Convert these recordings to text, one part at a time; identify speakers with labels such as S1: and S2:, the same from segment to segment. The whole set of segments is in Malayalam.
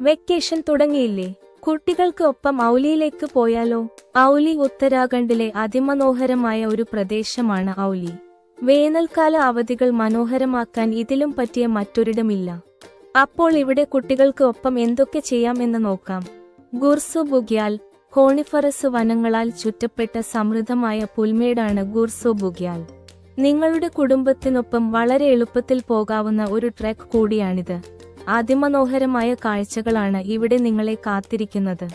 S1: വെക്കേഷൻ തുടങ്ങിയില്ലേ? കുട്ടികൾക്ക് ഒപ്പം ഔലിയിലേക്ക് പോയാലോ? ഔലി ഉത്തരാഖണ്ഡിലെ അതിമനോഹരമായ ഒരു പ്രദേശമാണ് ഔലി. വേനൽക്കാല അവധികൾ മനോഹരമാക്കാൻ ഇതിലും പറ്റിയ മറ്റൊരിടമില്ല. അപ്പോൾ ഇവിടെ കുട്ടികൾക്ക് ഒപ്പം എന്തൊക്കെ ചെയ്യാം എന്ന് നോക്കാം. ഗുർസു ബുഗ്യാൽ കോണിഫറസ് വനങ്ങളാൽ ചുറ്റപ്പെട്ട സമൃദ്ധമായ പുൽമേടാണ് ഗുർസു ബുഗ്യാൽ. നിങ്ങളുടെ കുടുംബത്തിനൊപ്പം വളരെ എളുപ്പത്തിൽ പോകാവുന്ന ഒരു ട്രെക്ക് കൂടിയാണിത്. അതിമനോഹരമായ കാഴ്ചകളാണ് ഇവിടെ നിങ്ങളെ കാത്തിരിക്കുന്നത്.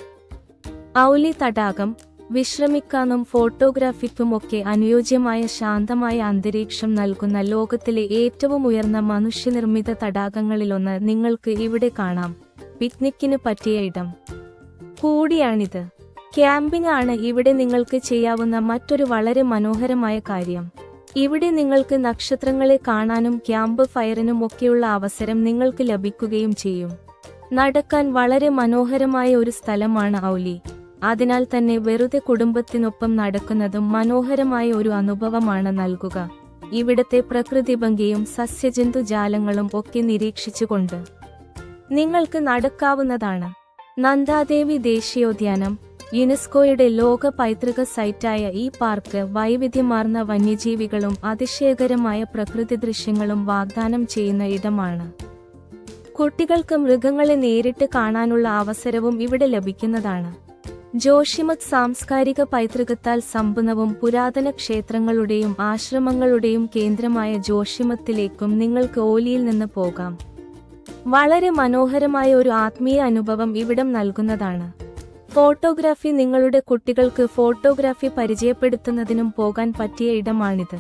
S1: ഔലി തടാകം വിശ്രമിക്കാനും ഫോട്ടോഗ്രാഫിക്കുമൊക്കെ അനുയോജ്യമായ ശാന്തമായ അന്തരീക്ഷം നൽകുന്ന ലോകത്തിലെ ഏറ്റവും ഉയർന്ന മനുഷ്യനിർമ്മിത തടാകങ്ങളിലൊന്ന് നിങ്ങൾക്ക് ഇവിടെ കാണാം. പിക്നിക്കിന് പറ്റിയ ഇടം. കൂടിയാണിത്. ക്യാമ്പിംഗ് ആണ് ഇവിടെ നിങ്ങൾക്ക് ചെയ്യാവുന്ന മറ്റൊരു വളരെ മനോഹരമായ കാര്യം. ഇവിടെ നിങ്ങൾക്ക് നക്ഷത്രങ്ങളെ കാണാനും ക്യാമ്പ് ഫയറിനും ഒക്കെയുള്ള അവസരം നിങ്ങൾക്ക് ലഭിക്കുകയും ചെയ്യും. നടക്കാൻ വളരെ മനോഹരമായ ഒരു സ്ഥലമാണ് ഔലി. അതിനാൽ തന്നെ വെറുതെ കുടുംബത്തിനൊപ്പം നടക്കുന്നതും മനോഹരമായ ഒരു അനുഭവമാണ് നൽകുക. ഇവിടത്തെ പ്രകൃതി ഭംഗിയും സസ്യജന്തുജാലങ്ങളും ഒക്കെ നിരീക്ഷിച്ചുകൊണ്ട് നിങ്ങൾക്ക് നടക്കാവുന്നതാണ്. നന്ദാദേവി ദേശീയോദ്യാനം. യുനെസ്കോയുടെ ലോക പൈതൃക സൈറ്റായ ഈ പാർക്ക് വൈവിധ്യമാർന്ന വന്യജീവികളും അതിശയകരമായ പ്രകൃതി ദൃശ്യങ്ങളും വാഗ്ദാനം ചെയ്യുന്ന ഇടമാണ്. കുട്ടികൾക്ക് മൃഗങ്ങളെ നേരിട്ട് കാണാനുള്ള അവസരവും ഇവിടെ ലഭിക്കുന്നതാണ്. ജോഷിമത് സാംസ്കാരിക പൈതൃകത്താൽ സമ്പന്നവും പുരാതന ക്ഷേത്രങ്ങളുടെയും ആശ്രമങ്ങളുടെയും കേന്ദ്രമായ ജോഷിമത്തിലേക്കും നിങ്ങൾക്ക് ഓലിയിൽ നിന്ന് പോകാം. വളരെ മനോഹരമായ ഒരു ആത്മീയ അനുഭവം ഇവിടം നൽകുന്നതാണ്. ഫോട്ടോഗ്രാഫി നിങ്ങളുടെ കുട്ടികൾക്ക് ഫോട്ടോഗ്രാഫി പരിചയപ്പെടുത്തുന്നതിനും പോകാൻ പറ്റിയ ഇടമാണിത്.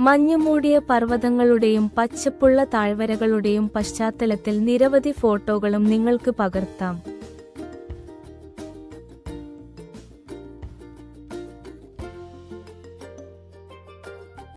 S1: മഞ്ഞുമൂടിയ പർവതങ്ങളുടെയും പച്ചപ്പുള്ള താഴ്വരകളുടെയും പശ്ചാത്തലത്തിൽ നിരവധി ഫോട്ടോകളും നിങ്ങൾക്ക് പകർത്താം.